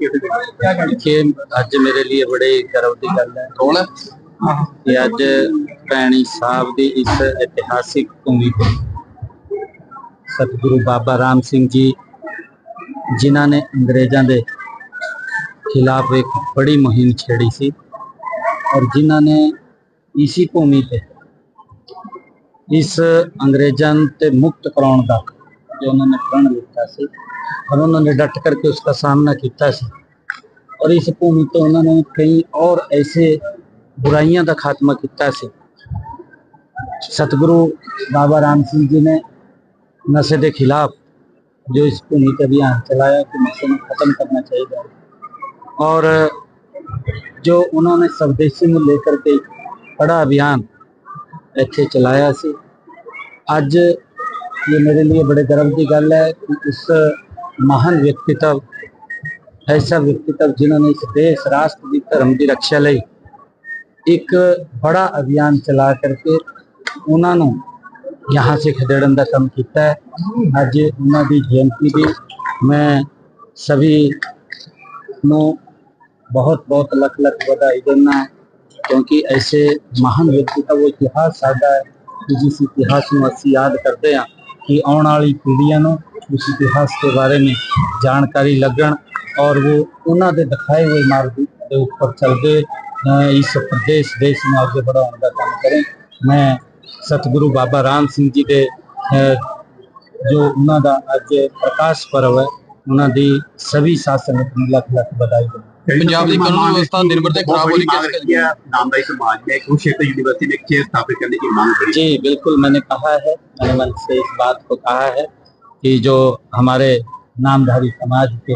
ਕਿ ਅੱਜ ਮੇਰੇ ਲਈ ਬੜੇ ਗਰਵ ਦੀ ਗੱਲ ਹੈ। ਕੌਣ ਕਿ ਅੱਜ ਪੈਣੀ ਸਾਹਿਬ ਦੀ ਇਸ ਇਤਿਹਾਸਿਕ ਭੂਮੀ ਤੇ ਸਤਿਗੁਰੂ ਬਾਬਾ ਰਾਮ ਸਿੰਘ ਜੀ, ਜਿਨ੍ਹਾਂ ਨੇ ਅੰਗਰੇਜ਼ਾਂ ਦੇ ਖਿਲਾਫ ਇੱਕ ਬੜੀ ਮੁਹਿੰਮ ਛੇੜੀ ਸੀ ਔਰ ਜਿਨ੍ਹਾਂ ਨੇ ਇਸੀ ਭੂਮੀ ਤੇ ਇਸ ਅੰਗਰੇਜ਼ਾਂ ਤੇ ਮੁਕਤ ਕਰਾਉਣ ਦਾ ਜੋ ਉਹਨਾਂ ਨੇ ਪ੍ਰਣ ਲਿੱਤਾ ਸੀ। ਔਰ ਉਹਨਾਂ ਨੇ ਡਟ ਕਰਕੇ ਉਸ ਦਾ ਸਾਹਮਣਾ ਕੀਤਾ ਸੀ और इस भूमि तो उन्होंने कई और ऐसे बुराइयां का खात्मा किया से सतगुरु बाबा राम सिंह जी ने नशे के खिलाफ जो इस भूमि का अभियान चलाया कि नशे में खत्म करना चाहिए और जो उन्होंने स्वदेशी में लेकर के बड़ा अभियान ਇੱਥੇ ਚਲਾਇਆ ਸੀ ਅੱਜ ਇਹ ਮੇਰੇ ਲਈ ਬੜੇ ਗਰਵ ਦੀ ਗੱਲ ਹੈ ਕਿ ਇਸ ਮਹਾਨ ਵਿਅਕਤੀਤਵ ਐਸਾ ਵਿਅਕਤੀਤਵ ਜਿਨ੍ਹਾਂ ਨੇ ਇਸ ਦੇਸ਼, ਰਾਸ਼ਟਰ ਦੀ ਧਰਮ ਦੀ ਰੱਖਿਆ ਲਈ ਇੱਕ ਬੜਾ ਅਭਿਆਨ ਚਲਾ ਕਰਕੇ ਉਹਨਾਂ ਨੂੰ ਯਹਾਂ ਸੇ ਖਦੇੜਨ ਦਾ ਕੰਮ ਕੀਤਾ ਹੈ। ਅੱਜ ਉਹਨਾਂ ਦੀ ਜਯੰਤੀ ਦੀ ਮੈਂ ਸਭੀ ਨੂੰ ਬਹੁਤ ਬਹੁਤ ਲੱਖ ਲੱਖ ਵਧਾਈ ਦਿੰਦਾ ਕਿਉਂਕਿ ਐਸੇ ਮਹਾਨ ਵਿਅਕਤੀ ਦਾ ਉਹ ਇਤਿਹਾਸ ਸਾਡਾ ਹੈ ਕਿ ਜਿਸ ਇਤਿਹਾਸ ਨੂੰ ਅਸੀਂ ਯਾਦ ਕਰਦੇ ਹਾਂ ਕਿ ਆਉਣ ਵਾਲੀ ਪੀੜ੍ਹੀਆਂ ਨੂੰ ਉਸ ਇਤਿਹਾਸ ਦੇ ਬਾਰੇ में ਜਾਣਕਾਰੀ ਲੱਗਣ ਔਰ ਉਹ ਉਹਨਾਂ ਦੇ ਦਿਖਾਏ ਹੋਏ ਮਾਰਗ ਦੇ ਉੱਪਰ ਚੱਲਦੇ ਅਹ ਇਸ ਪ੍ਰਦੇਸ਼ ਦੇਸ਼ ਨੂੰ ਅੱਗੇ ਵਧਾਉਣ ਦਾ ਕੰਮ ਕਰੇ ਮੈਂ ਸਤਿਗੁਰੂ ਬਾਬਾ ਰਾਮ ਸਿੰਘ ਜੀ ਦੇ ਅਹ, ਜੋ ਉਹਨਾਂ ਦਾ ਅੱਜ ਪ੍ਰਕਾਸ਼ ਪਰਵ ਹੈ ਉਹਨਾਂ ਦੀ ਸਭੀ ਸਾਧ ਸੰਗਤ ਨੂੰ ਲੱਖ ਲੱਖ ਵਧਾਈ ਦਿੰਦਾ पंजाब की कानून व्यवस्था दिन ब दिन खराब हो रही है रखी है नामदाई समाज में कुरुक्षेत्र यूनिवर्सिटी में खेल स्थापित करने की मांग करी जी बिल्कुल मैंने कहा है मैंने मन से इस बात को कहा है कि जो हमारे नामधारी समाज के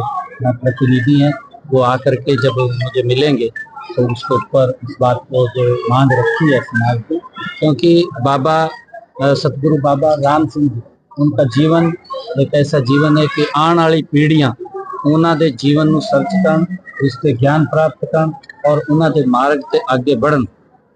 प्रतिनिधि हैं वो आकर के जब मुझे मिलेंगे तो उसके ऊपर इस बात को जो मांग रखी है समाज को क्योंकि बाबा अ, सतगुरु बाबा राम सिंह जी उनका जीवन एक ऐसा जीवन है कि आने वाली पीढ़ियां ਉਹਨਾਂ ਦੇ ਜੀਵਨ ਨੂੰ ਸਰਚ ਕਰਨ ਉਸ ਤੇ ਗਿਆਨ ਪ੍ਰਾਪਤ ਕਰਨ ਔਰ ਉਹਨਾਂ ਦੇ ਮਾਰਗ ਤੇ ਅੱਗੇ ਵਧਣ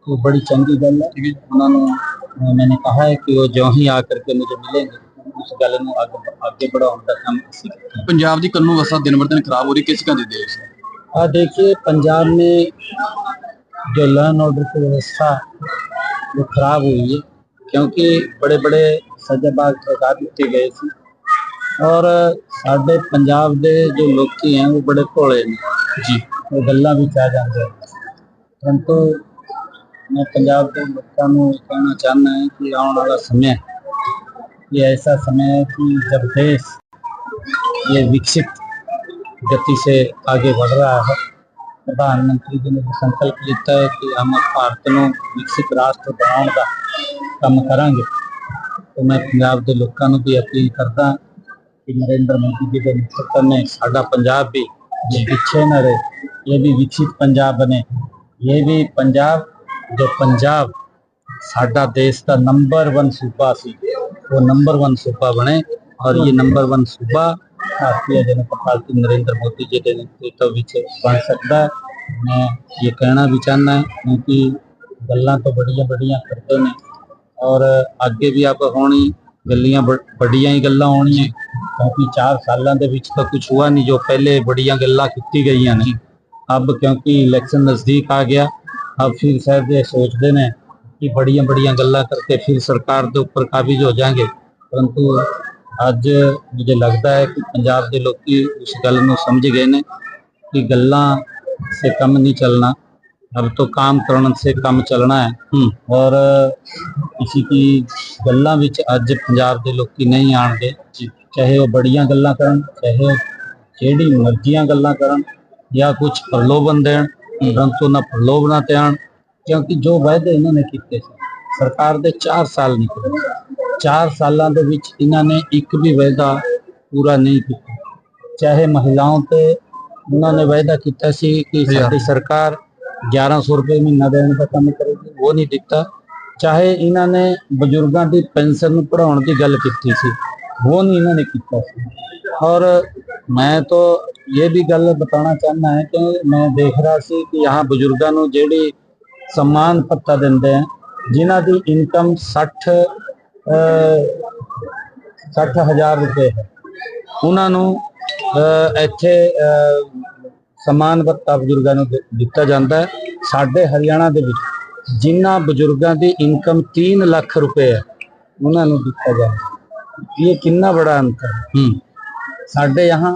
वो बड़ी चंगी गल है उन्होंने अ, मैंने कहा है कि वो जो ही आकर के मुझे मिलेंगे उस गल ਨੂੰ आगे आगे बढ़ाने का काम इसी करते हैं पंजाब की कानून व्यवस्था दिन ब दिन खराब हो रही है किस का देते हैं और देखिए पंजाब में जो लॉ ऑर्डर की व्यवस्था वो खराब हुई है क्योंकि बड़े बड़े सजाबाग ठहरा दिए गए थे और ਸਾਡੇ ਪੰਜਾਬ ਦੇ ਜੋ ਲੋਕੀ ਹੈ ਉਹ ਬੜੇ ਭੋਲੇ ਨੇ ਜੀ ਉਹ ਗੱਲਾਂ ਵਿੱਚ ਆ ਜਾਂਦੇ ਹਨ ਪਰੰਤੂ मैं पंजाब के लोगों को कहना चाहना है कि आने वाला समय ये ऐसा समय है कि जब देश ये विकसित गति से आगे बढ़ रहा है प्रधानमंत्री जी ने जो संकल्प लिया है कि हम भारत ਨੂੰ ਵਿਕਸਿਤ ਰਾਸ਼ਟਰ ਬਣਾਉਣ ਦਾ ਕੰਮ ਕਰਾਂਗੇ ਤੇ ਮੈਂ ਪੰਜਾਬ ਦੇ ਲੋਕਾਂ ਨੂੰ ਵੀ ਅਪੀਲ ਕਰਦਾ ਕਿ ਨਰਿੰਦਰ ਮੋਦੀ ਜੀ ਦੇ ਨੇਤਰਤਵ में ਸਾਡਾ ਪੰਜਾਬ भी जो पीछे न रहे ये भी विकसित पंजाब बने ये भी पंजाब जो पंजाब साडा देश का नंबर वन सूबा सी वो नंबर वन सूबा बने और ये नंबर वन सूबा भारतीय जनता पार्टी नरेंद्र मोदी जी के नेतृत्व विच बन सकता है मैं ये कहना भी चाहना है क्योंकि गल्लां तो बड़िया बड़िया करते ने और ਅੱਗੇ ਵੀ ਆਪ ਹੋਣੀ ਗੱਲੀਆਂ ਬੜੀਆਂ ਹੀ ਗੱਲਾਂ ਹੋਣੀਆਂ ਕਿਉਂਕਿ 4 ਸਾਲਾਂ ਦੇ ਵਿੱਚ ਤਾਂ ਕੁਝ ਹੁਆ ਨਹੀਂ ਜੋ ਪਹਿਲੇ ਬੜੀਆਂ ਗੱਲਾਂ ਕੀਤੀ ਗਈਆਂ ਨੇ अब क्योंकि इलेक्शन नजदीक आ गया अब फिर शायद ये सोचते ने कि बड़िया बड़िया गल्ला करके फिर सरकार के ऊपर काबिज हो जाएंगे परंतु ਅੱਜ मुझे लगता है कि पंजाब के लोग उस गल ਨੂੰ समझ गए ने कि गल्ला से कम नहीं चलना अब तो काम ਕਰਨ से ਕੰਮ ਚੱਲਣਾ ਹੈ ਔਰ ਕਿਸੇ ਦੀ ਗੱਲਾਂ ਵਿੱਚ ਅੱਜ ਪੰਜਾਬ ਦੇ ਲੋਕੀ ਨਹੀਂ ਆਣਗੇ ਚਾਹੇ ਉਹ ਬੜੀਆਂ ਗੱਲਾਂ ਕਰਨ ਚਾਹੇ ਉਹ ਜਿਹੜੀ ਮਰਜ਼ੀਆਂ ਗੱਲਾਂ ਕਰਨ ਜਾਂ ਕੁਝ ਪ੍ਰਲੋਭਨ ਦੇਣ ਪਰੰਤੂ ਉਹਨਾਂ ਪ੍ਰਲੋਭਨਾਂ ਤੇ ਆਣ ਕਿਉਂਕਿ ਜੋ ਵਾਅਦੇ ਇਹਨਾਂ ਨੇ ਕੀਤੇ ਸੀ ਸਰਕਾਰ ਦੇ 4 ਸਾਲ ਨਿਕਲੇ 4 ਸਾਲਾਂ ਦੇ ਵਿੱਚ ਇਹਨਾਂ ਨੇ ਇੱਕ ਵੀ ਵਾਅਦਾ ਪੂਰਾ ਨਹੀਂ ਕੀਤਾ ਚਾਹੇ ਮਹਿਲਾਵਾਂ ਤੇ ਉਹਨਾਂ ਨੇ ਵਾਅਦਾ ਕੀਤਾ ਸੀ ਕਿ ਸਾਡੀ ਸਰਕਾਰ 1100 ਰੁਪਏ ਮਹੀਨਾ ਦੇਣ ਦਾ ਕੰਮ ਕਰੇਗੀ ਉਹ ਨਹੀਂ ਦਿੱਤਾ ਚਾਹੇ ਇਹਨਾਂ ਨੇ ਬਜ਼ੁਰਗਾਂ ਦੀ ਪੈਨਸ਼ਨ ਨੂੰ ਪੜਾਉਣ ਦੀ ਗੱਲ ਕੀਤੀ ਸੀ ਉਹ ਨਹੀਂ ਇਹਨਾਂ ਨੇ ਕੀਤਾ ਸੀ और मैं तो ये भी गल बताना चाहना है कि मैं देख रहा सी कि यहाँ बुजुर्गों ਨੂੰ ਜਿਹੜੀ ਸਨਮਾਨ ਪੱਤਾ ਦਿੰਦੇ ਆ ਜਿਨ੍ਹਾਂ ਦੀ ਇਨਕਮ 60 60000 ਰੁਪਏ ਹੈ। ਉਹਨਾਂ ਨੂੰ ਇੱਥੇ ਸਨਮਾਨ ਪੱਤਾ ਬਜ਼ੁਰਗਾਂ ਨੂੰ ਦਿੱਤਾ ਜਾਂਦਾ ਸਾਡੇ ਹਰਿਆਣਾ ਦੇ ਵਿੱਚ ਜਿਨ੍ਹਾਂ ਬਜ਼ੁਰਗਾਂ ਦੀ ਇਨਕਮ 3 ਲੱਖ ਰੁਪਏ ਹੈ ਉਹਨਾਂ ਨੂੰ ਦਿੱਤਾ ਜਾਂਦਾ ਇਹ ਕਿੰਨਾ ਬੜਾ ਅੰਤਰ ਹੂੰ। ਸਾਡੇ ਯਹਾਂ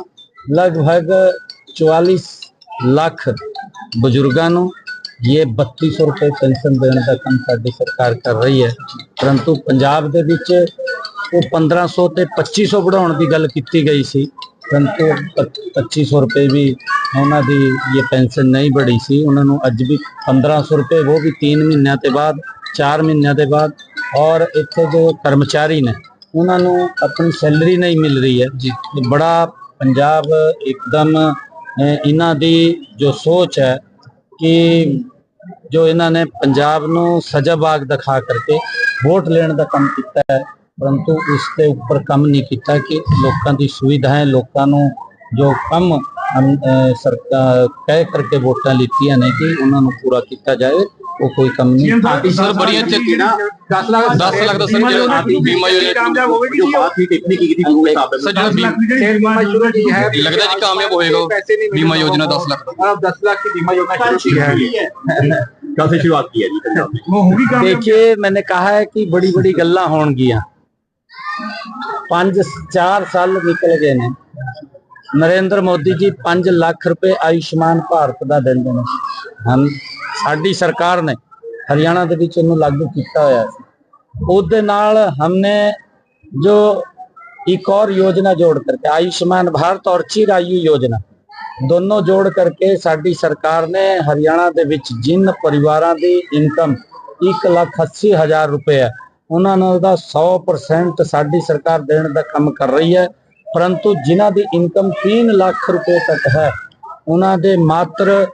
ਲਗਭਗ 44 ਲੱਖ ਬਜ਼ੁਰਗਾਂ ਨੂੰ ਇਹ 3200 ਰੁਪਏ ਪੈਨਸ਼ਨ ਦੇਣ ਦਾ ਕੰਮ ਸਾਡੀ ਸਰਕਾਰ ਕਰ ਰਹੀ ਹੈ ਪਰੰਤੂ ਪੰਜਾਬ ਦੇ ਵਿੱਚ ਉਹ 1500 ਤੇ 2500 ਵਧਾਉਣ ਦੀ ਗੱਲ ਕੀਤੀ ਗਈ ਸੀ ਪਰੰਤੂ ਪ- 2500 ਰੁਪਏ ਵੀ ਉਹਨਾਂ ਦੀ ਇਹ ਪੈਨਸ਼ਨ ਨਹੀਂ ਬੜੀ ਸੀ ਉਹਨਾਂ ਨੂੰ ਅੱਜ ਵੀ 1500 ਰੁਪਏ ਉਹ ਵੀ 3 ਮਹੀਨਿਆਂ ਤੇ ਬਾਅਦ 4 ਮਹੀਨਿਆਂ ਦੇ ਬਾਅਦ ਔਰ ਇੱਥੇ ਜੋ ਕਰਮਚਾਰੀ ਨੇ ਉਹਨਾਂ ਨੂੰ ਆਪਣੀ ਸੈਲਰੀ ਨਹੀਂ ਮਿਲ ਰਹੀ ਹੈ। ਜੀ। ਬੜਾ ਪੰਜਾਬ ਇੱਕਦਮ ਇਹਨਾਂ ਦੀ ਜੋ ਸੋਚ ਹੈ ਕਿ ਜੋ ਇਹਨਾਂ ਨੇ ਪੰਜਾਬ ਨੂੰ ਸਜ਼ਾ ਬਾਗ ਦਿਖਾ ਕਰਕੇ ਵੋਟ ਲੈਣ ਦਾ ਕੰਮ ਕੀਤਾ ਹੈ ਪਰੰਤੂ ਇਸ ਦੇ ਉੱਪਰ ਕੰਮ ਨਹੀਂ ਕੀਤਾ ਕਿ ਲੋਕਾਂ ਦੀ ਸੁਵਿਧਾएं ਲੋਕਾਂ ਨੂੰ ਜੋ ਕੰਮ ਹਮ, ਸਰਕਾਰ ਕਹਿ ਕਰਕੇ ਵੋਟਾਂ ਲਿੱਤੀਆਂ ਨੇ ਕਿ ਉਹਨਾਂ ਨੂੰ ਪੂਰਾ ਕੀਤਾ ਜਾਏ। ਉਹ ਕੋਈ ਕੰਮ ਨਹੀਂ ਸਰ ਬੜੀਆਂ ਚੱਕੀ ਨਾ 10 ਲੱਖ 10 ਲੱਖ ਦਾ ਸਰ ਜਿਹੜਾ ਬੀਮਾ ਯੋਜਨਾ ਕਾਮਯਾਬ ਹੋਵੇਗੀ ਜੋ ਬਾਤ ਹੀ ਟਿੱਪਣੀ ਕੀ ਕੀਤੀ ਉਹ ਹਿਸਾਬ ਸਰ ਜਿਹੜਾ ਬੀ- बीमा शुरू की है लगता है जी कामयाब होएगा वो। पैसे नहीं मिले बीमा लोगों योजना को। 10 लाख और अब 10 लाख की बीमा योजना शुरू की है कब से शुरुआत की है जी पंजाब में वो होगी देखिए मैंने कहा है कि बड़ी बड़ी गल्ला होणगियां ਪੰਜ 4 ਸਾਲ ਨਿਕਲ ਗਏ ਨੇ ਨਰਿੰਦਰ ਮੋਦੀ ਜੀ 5 ਲੱਖ ਰੁਪਏ ਆਯੁਸ਼ਮਾਨ ਭਾਰਤ ਦਾ ਦਿੰਦੇ ਨੇ ਹਨ ਸਾਡੀ ਸਰਕਾਰ ਨੇ ਹਰਿਆਣਾ ਦੇ ਵਿੱਚ ਉਹਨੂੰ ਲਾਗੂ ਕੀਤਾ ਹੋਇਆ ਸੀ ਉਹਦੇ ਨਾਲ ਹਮਨੇ ਜੋ ਇੱਕ और योजना जोड़ करके आयुष्मान भारत और चिरायु योजना ਦੋਨੋਂ ਜੋੜ ਕਰਕੇ ਸਾਡੀ ਸਰਕਾਰ ਨੇ ਹਰਿਆਣਾ ਦੇ ਵਿੱਚ ਜਿਨ ਪਰਿਵਾਰਾਂ ਦੀ ਇਨਕਮ 180000 ਰੁਪਏ ਹੈ ਉਹਨਾਂ ਨੂੰ ਉਹਦਾ 100% ਸਾਡੀ ਸਰਕਾਰ ਦੇਣ ਦਾ ਕੰਮ ਕਰ ਰਹੀ ਹੈ ਪਰੰਤੂ ਜਿਨ੍ਹਾਂ ਦੀ ਇਨਕਮ 3 ਲੱਖ ਰੁਪਏ ਤੱਕ ਹੈ ਉਹਨਾਂ ਦੇ ਮਾਤਰ ਅ,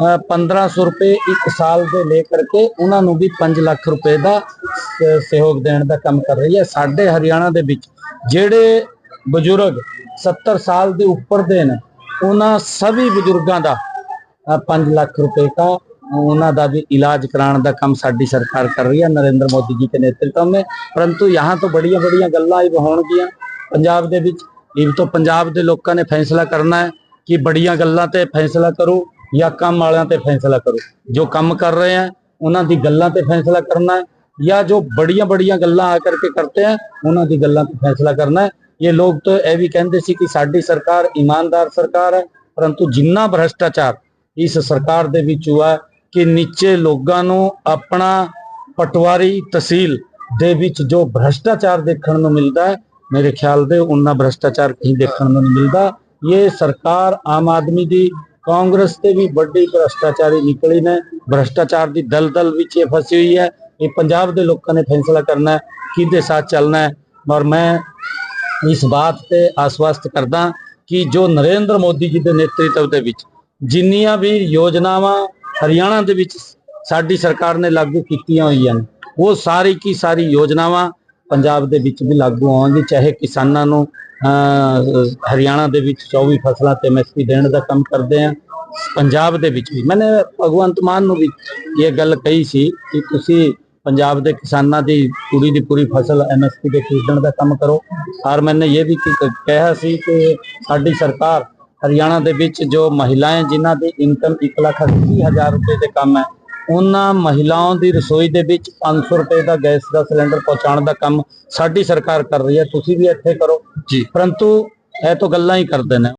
1500 ਰੁਪਏ ਇੱਕ ਸਾਲ ਦੇ ਲੈ ਕਰਕੇ ਉਹਨਾਂ ਨੂੰ ਵੀ 5 ਲੱਖ ਰੁਪਏ ਦਾ ਸ- ਸਹਿਯੋਗ ਦੇਣ ਦਾ ਕੰਮ ਕਰ ਰਹੀ ਹੈ ਸਾਡੇ ਹਰਿਆਣਾ ਦੇ ਵਿੱਚ ਜਿਹੜੇ ਬਜ਼ੁਰਗ 70 ਸਾਲ ਦੇ ਉੱਪਰ ਦੇ ਨੇ ਉਹਨਾਂ ਸਭੀ ਬਜ਼ੁਰਗਾਂ ਦਾ 5 ਲੱਖ ਰੁਪਏ ਦਾ ਉਹਨਾਂ ਦਾ ਵੀ ਇਲਾਜ ਕਰਾਉਣ ਦਾ ਕੰਮ ਸਾਡੀ ਸਰਕਾਰ ਕਰ ਰਹੀ ਹੈ ਨਰਿੰਦਰ ਮੋਦੀ ਜੀ ਦੇ ਨੇਤਰਤਵ में ਪਰੰਤੂ यहाँ ਤੋਂ ਬੜੀਆਂ ਬੜੀਆਂ ਗੱਲਾਂ ਇਹ ਹੋਣਗੀਆਂ ਪੰਜਾਬ ਦੇ ਵਿੱਚ ਇਹ ਤੋਂ ਪੰਜਾਬ ਦੇ ਲੋਕਾਂ ਨੇ ਫੈਸਲਾ ਕਰਨਾ ਹੈ ਕਿ ਬੜੀਆਂ ਗੱਲਾਂ ਤੇ ਫੈਸਲਾ ਕਰੋ ਜਾਂ ਕੰਮ ਵਾਲਿਆਂ ਤੇ ਫੈਸਲਾ ਕਰੋ। ਜੋ ਕੰਮ ਕਰ ਰਹੇ ਹੈ ਉਹਨਾਂ ਦੀ ਗੱਲਾਂ ਤੇ ਫੈਸਲਾ ਕਰਨਾ ਹੈ, ਜਾਂ ਜੋ ਬੜੀਆਂ ਬੜੀਆਂ ਗੱਲਾਂ ਆ ਕਰਕੇ ਕਰਤੇ ਹੈ ਉਹਨਾਂ ਦੀ ਗੱਲਾਂ ਤੇ ਫੈਸਲਾ ਕਰਨਾ ਹੈ। ਇਹ ਲੋਕ ਤਾਂ ਇਹ ਵੀ ਕਹਿੰਦੇ ਸੀ ਕਿ ਸਾਡੀ ਸਰਕਾਰ ਇਮਾਨਦਾਰ ਸਰਕਾਰ ਹੈ, ਪਰੰਤੂ ਜਿੰਨਾ ਭ੍ਰਸ਼ਟਾਚਾਰ ਇਸ ਸਰਕਾਰ ਦੇ ਵਿੱਚ ਹੋਇਆ ਹੈ ਕਿ ਨੀਚੇ ਲੋਕਾਂ ਨੂੰ ਆਪਣਾ ਪਟਵਾਰੀ ਤਹਿਸੀਲ ਦੇ ਵਿੱਚ ਜੋ ਭ੍ਰਸ਼ਟਾਚਾਰ ਦੇਖਣ ਨੂੰ ਮਿਲਦਾ ਹੈ, ਮੇਰੇ ਖਿਆਲ ਦੇ ਉਹਨਾਂ ਭ੍ਰਸ਼ਟਾਚਾਰ ਕहीं ਦੇਖਣ ਨੂੰ ਨਹੀਂ ਮਿਲਦਾ। ਇਹ ਸਰਕਾਰ ਆਮ ਆਦਮੀ ਦੀ ਕਾਂਗਰਸ ਤੇ ਵੀ ਵੱਡੀ ਭ੍ਰਸ਼ਟਾਚਾਰੀ ਨਿਕਲੀ ਨੇ। ਭ੍ਰਸ਼ਟਾਚਾਰ ਦੀ ਦਲਦਲ ਵਿੱਚ ਇਹ ਫਸੀ ਹੋਈ ਹੈ। ਇਹ ਪੰਜਾਬ ਦੇ ਲੋਕਾਂ ਨੇ ਫੈਸਲਾ ਕਰਨਾ ਹੈ, ਕਿਹਦੇ ਸਾਥ ਚੱਲਣਾ ਹੈ। ਔਰ ਮੈਂ ਇਸ ਬਾਤ ਤੇ ਆਸਵਸਤ ਕਰਦਾ ਕਿ ਜੋ ਨਰਿੰਦਰ ਮੋਦੀ ਜੀ ਦੇ ਨੇਤਰਤਵ ਦੇ ਵਿੱਚ ਜਿੰਨੀਆਂ ਵੀ ਯੋਜਨਾਵਾਂ ਹਰਿਆਣਾ ਦੇ ਵਿੱਚ ਸਾਡੀ ਸਰਕਾਰ ਨੇ ਲਾਗੂ ਕੀਤੀਆਂ ਹੋਈਆਂ ਨੇ, ਉਹ ਸਾਰੀ ਕੀ ਸਾਰੀ ਯੋਜਨਾਵਾਂ ਪੰਜਾਬ ਦੇ ਵਿੱਚ ਵੀ ਲਾਗੂ ਹੋਣਗੀ ਚਾਹੇ ਕਿਸਾਨਾਂ ਨੂੰ ਹਰਿਆਣਾ ਦੇ ਵਿੱਚ 24 ਫਸਲਾਂ ਤੇ ਐਮਐਸਪੀ ਦੇਣ ਦਾ ਕੰਮ ਕਰਦੇ ਆ, ਪੰਜਾਬ ਦੇ ਵਿੱਚ ਵੀ। ਮੈਨੇ ਭਗਵੰਤ ਮਾਨ ਨੂੰ ਵੀ ਇਹ ਗੱਲ ਕਹੀ ਸੀ ਕਿ ਤੁਸੀਂ ਪੰਜਾਬ ਦੇ ਕਿਸਾਨਾਂ ਦੀ ਪੂਰੀ ਦੀ ਪੂਰੀ ਫਸਲ ਐਮਐਸਪੀ ਦੇ ਖਰੀਦਣ ਦਾ ਕੰਮ ਕਰੋ। ਔਰ ਮੈਨੇ ਇਹ ਵੀ ਕਿਹਾ ਸੀ ਕਿ ਸਾਡੀ ਸਰਕਾਰ ਹਰਿਆਣਾ ਦੇ ਵਿੱਚ ਜੋ ਮਹਿਲਾएं ਜਿਨ੍ਹਾਂ ਦੀ ਇਨਕਮ 180000 ਰੁਪਏ ਦੇ ਕੰਮ ਹੈ ਉਹਨਾਂ ਮਹਿਲਾਵਾਂ ਦੀ ਰਸੋਈ ਦੇ ਵਿੱਚ 500 ਰੁਪਏ ਦਾ ਗੈਸ ਦਾ ਸਿਲੰਡਰ ਪਹੁੰਚਾਉਣ ਦਾ ਕੰਮ ਸਾਡੀ ਸਰਕਾਰ ਕਰ ਰਹੀ ਹੈ ਤੁਸੀਂ ਵੀ ਇੱਥੇ ਕਰੋ। ਜੀ। ਪਰੰਤੂ ਇਹ ਤਾਂ ਗੱਲਾਂ ਹੀ ਕਰਦੇ ਨੇ।